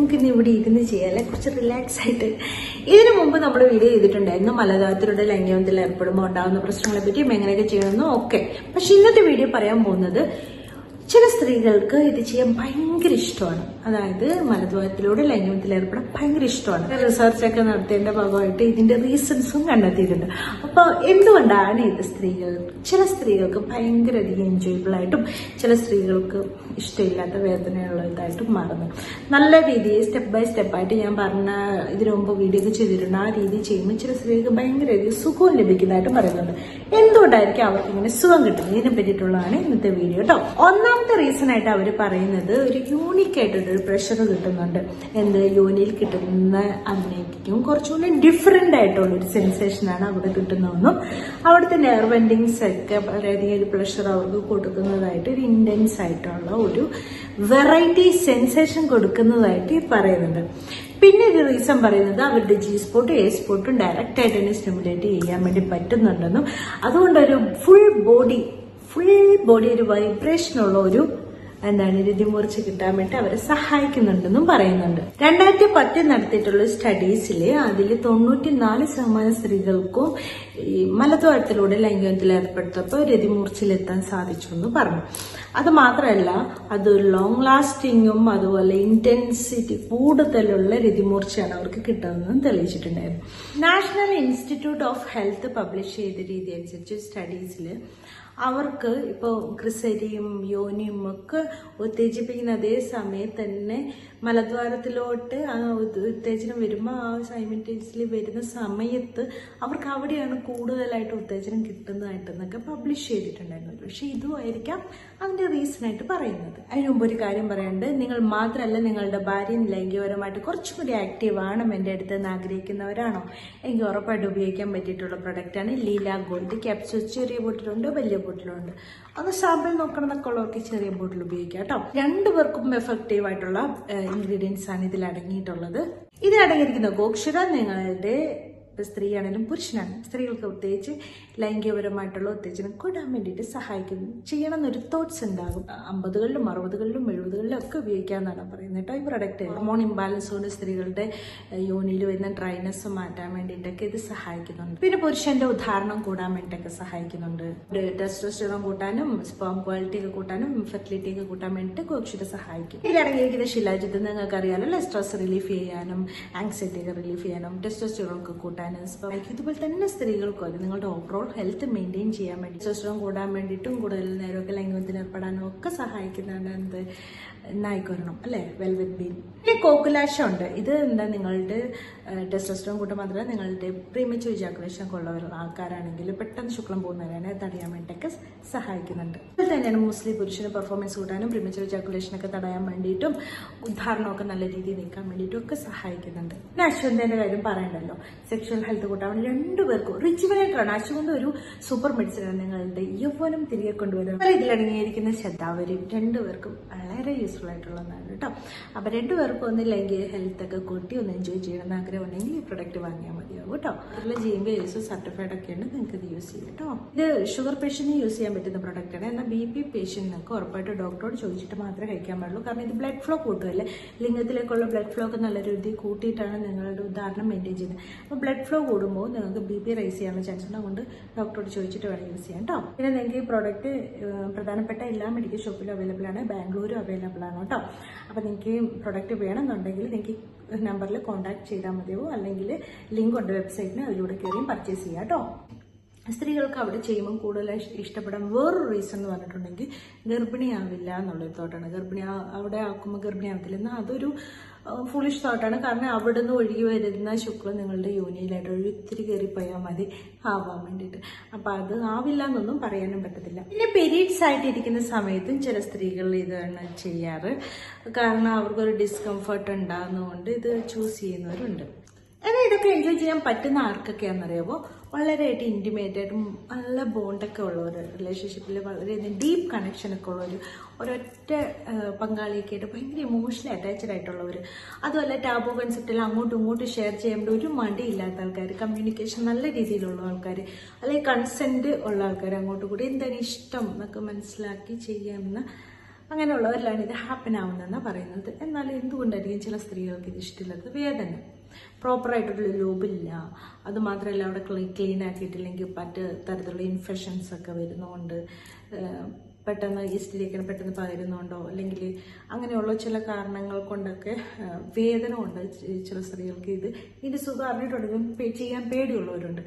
നമുക്കിന്ന് ഇവിടെ ഇരുന്ന് ചെയ്യാല്ലേ? കുറച്ച് റിലാക്സ് ആയിട്ട്. ഇതിനു മുമ്പ് നമ്മൾ വീഡിയോ ചെയ്തിട്ടുണ്ടായിരുന്നു. മലതാരത്തിലൂടെ ലൈംഗികത്തിൽ ഏർപ്പെടുമ്പോൾ ഉണ്ടാകുന്ന പ്രശ്നങ്ങളെ പറ്റിയും എങ്ങനെയൊക്കെ ചെയ്യണമെന്നും ഒക്കെ. പക്ഷെ ഇന്നത്തെ വീഡിയോ പറയാൻ പോകുന്നത് ചില സ്ത്രീകൾക്ക് ഇത് ചെയ്യാൻ ഭയങ്കര ഇഷ്ടമാണ്. അതായത് മലദ്വാരത്തിലൂടെ ലൈംഗികത്തിൽ ഏർപ്പെടാൻ ഭയങ്കര ഇഷ്ടമാണ്. റിസർച്ച് ഒക്കെ നടത്തേണ്ട ഭാഗമായിട്ട് ഇതിന്റെ റീസൺസും കണ്ടെത്തിയിട്ടുണ്ട്. അപ്പോൾ എന്തുകൊണ്ടാണ് ഇത് സ്ത്രീകൾ ചില സ്ത്രീകൾക്ക് ഭയങ്കര അധികം എൻജോയബിൾ ആയിട്ടും ചില സ്ത്രീകൾക്ക് ഇഷ്ടമില്ലാത്ത വേദനയുള്ള ഇതായിട്ട് മാറുന്നു. നല്ല രീതിയിൽ സ്റ്റെപ്പ് ബൈ സ്റ്റെപ്പായിട്ട് ഞാൻ പറഞ്ഞ ഇതിനു മുമ്പ് വീഡിയോ ഒക്കെ ചെയ്തിട്ടുണ്ട്. ആ രീതി ചെയ്യുമ്പോൾ ചില സ്ത്രീകൾക്ക് ഭയങ്കര അധികം സുഖം ലഭിക്കുന്നതായിട്ടും പറയുന്നുണ്ട്. എന്തുകൊണ്ടായിരിക്കും അവർക്ക് ഇങ്ങനെ സുഖം കിട്ടുന്നത്? ഇതിനെ പറ്റിയിട്ടുള്ളതാണ് ഇന്നത്തെ വീഡിയോ കേട്ടോ ഒന്നാമത്തെ റീസൺ ആയിട്ട് അവർ പറയുന്നത് ഒരു യൂണിക് ആയിട്ടൊരു പ്രഷർ കിട്ടുന്നുണ്ട്. എന്ത്? യോനിയിൽ കിട്ടുന്ന അതിനേക്കും കുറച്ചുകൂടി ഡിഫറെന്റ് ആയിട്ടുള്ള ഒരു സെൻസേഷനാണ് അവിടെ കിട്ടുന്നതെന്നും അവിടുത്തെ നെയർ എൻഡിങ്സ് ഒക്കെ വളരെയധികം ഒരു പ്രഷർ അവർക്ക് കൊടുക്കുന്നതായിട്ട് ഒരു ഇന്റൻസ് ആയിട്ടുള്ള ഒരു വെറൈറ്റി സെൻസേഷൻ കൊടുക്കുന്നതായിട്ട് പറയുന്നുണ്ട്. പിന്നെ ഒരു റീസൺ പറയുന്നത് അവരുടെ ജി സ്പോട്ടും എ സ്പോട്ടും ഡയറക്റ്റ് ആയിട്ട് തന്നെ സ്റ്റിമുലേറ്റ് ചെയ്യാൻ വേണ്ടി പറ്റുന്നുണ്ടെന്നും അതുകൊണ്ട് ഒരു ഫുൾ ബോഡി ഫുൾ ബോഡി ഒരു വൈബ്രേഷനുള്ള ഒരു എന്താണ് രതിമൂർച്ച കിട്ടാൻ വേണ്ടി അവരെ സഹായിക്കുന്നുണ്ടെന്നും പറയുന്നുണ്ട്. രണ്ടായിരത്തി പത്തിൽ നടത്തിയിട്ടുള്ള സ്റ്റഡീസിൽ അതിൽ തൊണ്ണൂറ്റി നാല് ശതമാനം സ്ത്രീകൾക്കും ഈ മലദ്വാരത്തിലൂടെ ലൈംഗികത്തിൽ ഏർപ്പെടുത്തപ്പോൾ രതിമൂർച്ചയിലെത്താൻ സാധിച്ചു എന്ന് പറഞ്ഞു. അത് മാത്രമല്ല അത് ലോങ് ലാസ്റ്റിങ്ങും അതുപോലെ ഇന്റൻസിറ്റി കൂടുതലുള്ള രതിമൂർച്ചയാണ് അവർക്ക് കിട്ടുന്നതെന്ന് തെളിയിച്ചിട്ടുണ്ടായിരുന്നു. National Institute of Health publish ചെയ്ത രീതി അനുസരിച്ച് സ്റ്റഡീസിൽ അവർക്ക് ഇപ്പോൾ ക്രിസരിയും യോനിയും ഒക്കെ ഉത്തേജിപ്പിക്കുന്ന അതേ സമയത്ത് തന്നെ മലദ്വാരത്തിലോട്ട് ആ ഉത്- ഉത്തേജനം വരുമ്പോൾ ആ സൈമിന്റേനിയസ്ലി വരുന്ന സമയത്ത് അവർക്ക് അവിടെയാണ് കൂടുതലായിട്ട് ഉത്തേജനം കിട്ടുന്നതായിട്ടെന്നൊക്കെ പബ്ലിഷ് ചെയ്തിട്ടുണ്ടായിരുന്നു. പക്ഷെ ഇതുമായിരിക്കാം അതിന്റെ റീസൺ ആയിട്ട് പറയുന്നത്. അതിന് മുമ്പ് ഒരു കാര്യം പറയുന്നുണ്ട് നിങ്ങൾ മാത്രമല്ല നിങ്ങളുടെ ഭാര്യയും ലൈംഗികപരമായിട്ട് കുറച്ചും കൂടി ആക്റ്റീവ് ആണ് എന്റെ അടുത്ത് നിന്ന് ആഗ്രഹിക്കുന്നവരാണോ? എനിക്ക് ഉറപ്പായിട്ട് ഉപയോഗിക്കാൻ പറ്റിയിട്ടുള്ള പ്രൊഡക്റ്റാണ് ലീല ഗോൾഡ് ക്യാപ്സ് ചെറിയ ബോട്ടിലുണ്ട് വലിയ ബോട്ടിലുണ്ട്. ഒന്ന് സാമ്പിൾ നോക്കണം എന്നൊക്കെ ഉള്ളവർക്ക് ചെറിയ ബോട്ടിൽ ഉപയോഗിക്കാം കേട്ടോ. രണ്ടുപേർക്കും എഫക്റ്റീവ് ആയിട്ടുള്ള ഇൻഗ്രീഡിയൻസ് ആണ് ഇതിൽ അടങ്ങിയിട്ടുള്ളത്. ഇതിൽ അടങ്ങിയിരിക്കുന്ന ഗോക്ഷര നിങ്ങളുടെ സ്ത്രീയാണെങ്കിലും പുരുഷനാണ് സ്ത്രീകൾക്ക് പ്രത്യേകിച്ച് ലൈംഗികപരമായിട്ടുള്ള ഉത്തേജനം കൂടാൻ വേണ്ടിയിട്ട് സഹായിക്കുന്നു. ചെയ്യണം എന്നൊരു തോട്ട്സ് ഉണ്ടാകും. അമ്പതുകളിലും അറുപതുകളിലും എഴുപതുകളിലും ഒക്കെ ഉപയോഗിക്കാമെന്നാണ് പറയുന്നത് കേട്ടോ ഈ പ്രൊഡക്റ്റ് ഹോർമോൺ ഇംബാലൻസ് കൊണ്ട് സ്ത്രീകളുടെ യോനിയിൽ വരുന്ന ഡ്രൈനസ് മാറ്റാൻ വേണ്ടിയിട്ടൊക്കെ ഇത് സഹായിക്കുന്നുണ്ട്. പിന്നെ പുരുഷന്റെ ഉദാഹരണം കൂടാൻ വേണ്ടിയിട്ടൊക്കെ സഹായിക്കുന്നുണ്ട്. ടെസ്റ്റോസ്റ്ററോൺ കൂട്ടാനും സ്പേം ക്വാളിറ്റി ഒക്കെ കൂട്ടാനും ഫെർട്ടിലിറ്റി ഒക്കെ കൂട്ടാൻ വേണ്ടിയിട്ട് കോക്ഷിത സഹായിക്കും. ഇതിലടങ്ങിയിരിക്കുന്ന ശിലാജിത്ത് നിങ്ങൾക്ക് അറിയാമല്ലോ സ്ട്രെസ് റിലീഫ് ചെയ്യാനും ആങ്സൈറ്റി ഒക്കെ റിലീഫ് ചെയ്യാനും ടെസ്റ്റോസ്റ്ററോൺ ഒക്കെ കൂട്ടാനും ഇതുപോലെ തന്നെ സ്ത്രീകൾക്കും നിങ്ങളുടെ ഓവറോൾ ഹെൽത്ത് മെയിന്റെയിൻ ചെയ്യാൻ വേണ്ടി ടെസ്റ്റോസ്റ്ററോൺ കൂടാൻ വേണ്ടിയിട്ടും കൂടുതൽ നേരമൊക്കെ ലൈംഗികത്തിൽ ഏർപ്പെടാനും ഒക്കെ സഹായിക്കുന്നതാണ് എന്ത്? നായിക്കൊരണം അല്ലേ? വെൽവെറ്റ് ബീൻ പിന്നെ കോക്കുലാശം ഉണ്ട്. ഇത് എന്താ നിങ്ങളുടെ ടെസ്റ്റോസ്റ്ററോൺ കൂട്ടം മാത്രമല്ല നിങ്ങളുടെ പ്രീമിച്ച് ഒക്കെ ഉള്ള ആൾക്കാരാണെങ്കിൽ പെട്ടെന്ന് ശുക്ലം പോകുന്നവരാണ്. തടയാൻ വേണ്ടിയൊക്കെ സഹായിക്കുന്നുണ്ട്. അതുപോലെ തന്നെയാണ് മുസ്ലിം പുരുഷന് പെർഫോമൻസ് കൂട്ടാനും പ്രീമിച്ച് ഒക്കെ തടയാൻ വേണ്ടിയിട്ടും ഉദ്ധാരണമൊക്കെ നല്ല രീതിയിൽ നീക്കാൻ വേണ്ടിയിട്ടും ഒക്കെ സഹായിക്കുന്നുണ്ട്. പിന്നെ അശ്വന്തേന്റെ കാര്യം പറയണ്ടല്ലോ. സെക്ഷൽ ഹെൽത്ത് കൂട്ടാൻ വേണ്ടി രണ്ടുപേർക്കും ആണ് അശ്വന്ത് ഒരു സൂപ്പർ മെഡിസിൻ ആണ് നിങ്ങളുടെ യൗവനം തിരികെ കൊണ്ടുവരുന്നത്. അതുപോലെ ഇതിലടങ്ങിയിരിക്കുന്ന ശതാവരിയും രണ്ടുപേർക്കും വളരെ യൂസ്ഫുൾ ആയിട്ടുള്ളതാണ് കേട്ടോ. അപ്പോൾ രണ്ടുപേർക്കും ഒന്ന് ലൈംഗിക ഹെൽത്ത് ഒക്കെ കൂട്ടി ഒന്ന് എൻജോയ് ചെയ്യണമെന്ന് ആഗ്രഹം ഉണ്ടെങ്കിൽ ഈ പ്രൊഡക്റ്റ് വാങ്ങിയാൽ മതിയാവും കേട്ടോ. അതിൽ G M B use certified ഒക്കെ ഉണ്ട് നിങ്ങൾക്ക് ഇത് യൂസ് ചെയ്യാം കേട്ടോ. ഇത് ഷുഗർ പേഷ്യന്റ് യൂസ് ചെയ്യാൻ പറ്റുന്ന പ്രൊഡക്റ്റ് ആണ്. എന്നാൽ ബി പി പേഷ്യന്റിനൊക്കെ ഉറപ്പായിട്ട് ഡോക്ടറോട് ചോദിച്ചിട്ട് മാത്രമേ കഴിക്കാൻ പാടുള്ളൂ. കാരണം ഇത് ബ്ലഡ് ഫ്ലോ കൂട്ടുമല്ലേ ലിംഗത്തിലേക്കുള്ള ബ്ലഡ് ഫ്ലോ ഒക്കെ നല്ല രീതിയിൽ കൂട്ടിയിട്ടാണ് നിങ്ങളുടെ ഉദാഹരണം മെയിന്റെയിൻ ചെയ്യുന്നത്. അപ്പോൾ ബ്ലഡ് ഫ്ലോ കൂടുമ്പോൾ നിങ്ങൾക്ക് ബി പി റൈസ് ചെയ്യാനുള്ള ചാൻസ് ഉണ്ട്. അതുകൊണ്ട് ഡോക്ടറോട് ചോദിച്ചിട്ട് വേണം യൂസ് ചെയ്യാം കേട്ടോ പിന്നെ നിങ്ങൾക്ക് ഈ പ്രോഡക്റ്റ് പ്രധാനപ്പെട്ട എല്ലാ മെഡിക്കൽ ഷോപ്പിലും അവൈലബിൾ ആണ്. ബാംഗ്ലൂരും അവൈലബിൾ ആണ് കേട്ടോ അപ്പോൾ നിങ്ങൾക്ക് ഈ പ്രോഡക്റ്റ് വേണമെന്നുണ്ടെങ്കിൽ നിങ്ങൾക്ക് നമ്പറിൽ കോൺടാക്ട് ചെയ്താൽ മതിയോ അല്ലെങ്കിൽ ലിങ്ക് ഉണ്ട് വെബ്സൈറ്റിന് അതിലൂടെ കയറിയും പർച്ചേസ് ചെയ്യാം കേട്ടോ സ്ത്രീകൾക്ക് അവിടെ ചെയ്യുമ്പോൾ കൂടുതൽ ഇഷ്- ഇഷ്ടപ്പെടാൻ വേറൊരു റീസൺ എന്ന് പറഞ്ഞിട്ടുണ്ടെങ്കിൽ ഗർഭിണിയാവില്ല എന്നുള്ളൊരു തോട്ടാണ് ഗർഭിണി അവിടെ ആക്കുമ്പോൾ ഗർഭിണിയാവത്തില്ല. എന്നാൽ അതൊരു ഫുളിഷ് തോട്ടാണ് കാരണം അവിടെ നിന്ന് ഒഴുകി വരുന്ന ശുക്ലം നിങ്ങളുടെ യോനിയിലായിട്ട് ഒരു ഇത്തിരി കയറിപ്പോയാൽ മതി. ആവാൻ വേണ്ടിയിട്ട്. അപ്പം അത് ആവില്ല എന്നൊന്നും പറയാനും പറ്റത്തില്ല. പിന്നെ പീരീഡ്സ് ആയിട്ടിരിക്കുന്ന സമയത്തും ചില സ്ത്രീകൾ ഇതാണ് ചെയ്യാറ്. കാരണം അവർക്കൊരു ഡിസ്കംഫർട്ട് ഉണ്ടാകുന്നതുകൊണ്ട് ഇത് ചൂസ് ചെയ്യുന്നവരുണ്ട്. എന്നാൽ ഇതൊക്കെ എൻജോയ് ചെയ്യാൻ പറ്റുന്ന ആർക്കൊക്കെയാണെന്നറിയാമോ വളരെയായിട്ട് ഇന്റിമേറ്റ് ആയിട്ടും നല്ല ബോണ്ടൊക്കെ ഉള്ള ഒരു റിലേഷൻഷിപ്പിൽ വളരെയധികം ഡീപ്പ് കണക്ഷൻ ഒക്കെ ഒരു ഒരൊറ്റ പങ്കാളിയൊക്കെ ആയിട്ട് ഭയങ്കര ഇമോഷണലി അറ്റാച്ച്ഡ് ആയിട്ടുള്ളവർ അതുമല്ല ടാബോ കൺസെപ്റ്റിൽ അങ്ങോട്ടും ഇങ്ങോട്ടും ഷെയർ ചെയ്യേണ്ട ഒരു മടിയില്ലാത്ത ആൾക്കാർ കമ്മ്യൂണിക്കേഷൻ നല്ല രീതിയിലുള്ള ആൾക്കാർ അല്ലെങ്കിൽ കൺസെന്റ് ഉള്ള ആൾക്കാർ അങ്ങോട്ടും കൂടി എന്താണ് ഇഷ്ടം? എന്നൊക്കെ മനസ്സിലാക്കി ചെയ്യാവുന്ന അങ്ങനെയുള്ളവരിലാണ് ഇത് ഹാപ്പൻ ആവുന്നതെന്ന് പറയുന്നത്. എന്നാൽ എന്തുകൊണ്ടായിരിക്കും ചില സ്ത്രീകൾക്ക് ഇത് ഇഷ്ടമില്ലാത്തത്? വേദന. പ്രോപ്പറായിട്ടുള്ള ലോബില്ല അത് മാത്രമല്ല അവിടെ ക്ലീൻ ആക്കിയിട്ടില്ലെങ്കിൽ മറ്റ് തരത്തിലുള്ള ഇൻഫെക്ഷൻസ് ഒക്കെ വരുന്നതുകൊണ്ട് പെട്ടെന്ന് ഈസ്റ്റിലേക്ക് പെട്ടെന്ന് പകരുന്നുണ്ടോ? അല്ലെങ്കിൽ അങ്ങനെയുള്ള ചില കാരണങ്ങൾ കൊണ്ടൊക്കെ വേദന ഉണ്ട് ചില സ്ത്രീകൾക്ക് ഇത് ഇതിന്റെ സുഖം അറിഞ്ഞിട്ടുണ്ടെങ്കിലും ചെയ്യാൻ പേടിയുള്ളവരുണ്ട്.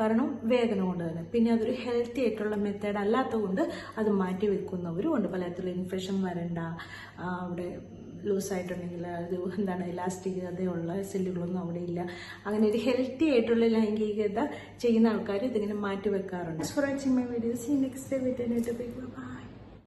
കാരണം വേദന കൊണ്ട് തന്നെ. പിന്നെ അതൊരു ഹെൽത്തി ആയിട്ടുള്ള മെത്തേഡ് അല്ലാത്ത കൊണ്ട് അത് മാറ്റി വെക്കുന്നവരും ഉണ്ട്. പലതരത്തിലുള്ള ഇൻഫെക്ഷൻ വരണ്ട. അവിടെ ലൂസായിട്ടുണ്ടെങ്കിൽ അത് എന്താണ് ഇലാസ്റ്റിക് അതേയുള്ള സെല്ലുകളൊന്നും അവിടെ ഇല്ല. അങ്ങനെ ഒരു ഹെൽത്തി ആയിട്ടുള്ള ലൈംഗികത ചെയ്യുന്ന ആൾക്കാർ ഇതിങ്ങനെ മാറ്റി വെക്കാറുണ്ട്. ഫോർ വാച്ചിങ് മൈ വീഡിയോസ് ഈ നെക്സ്റ്റ് വീഡിയോ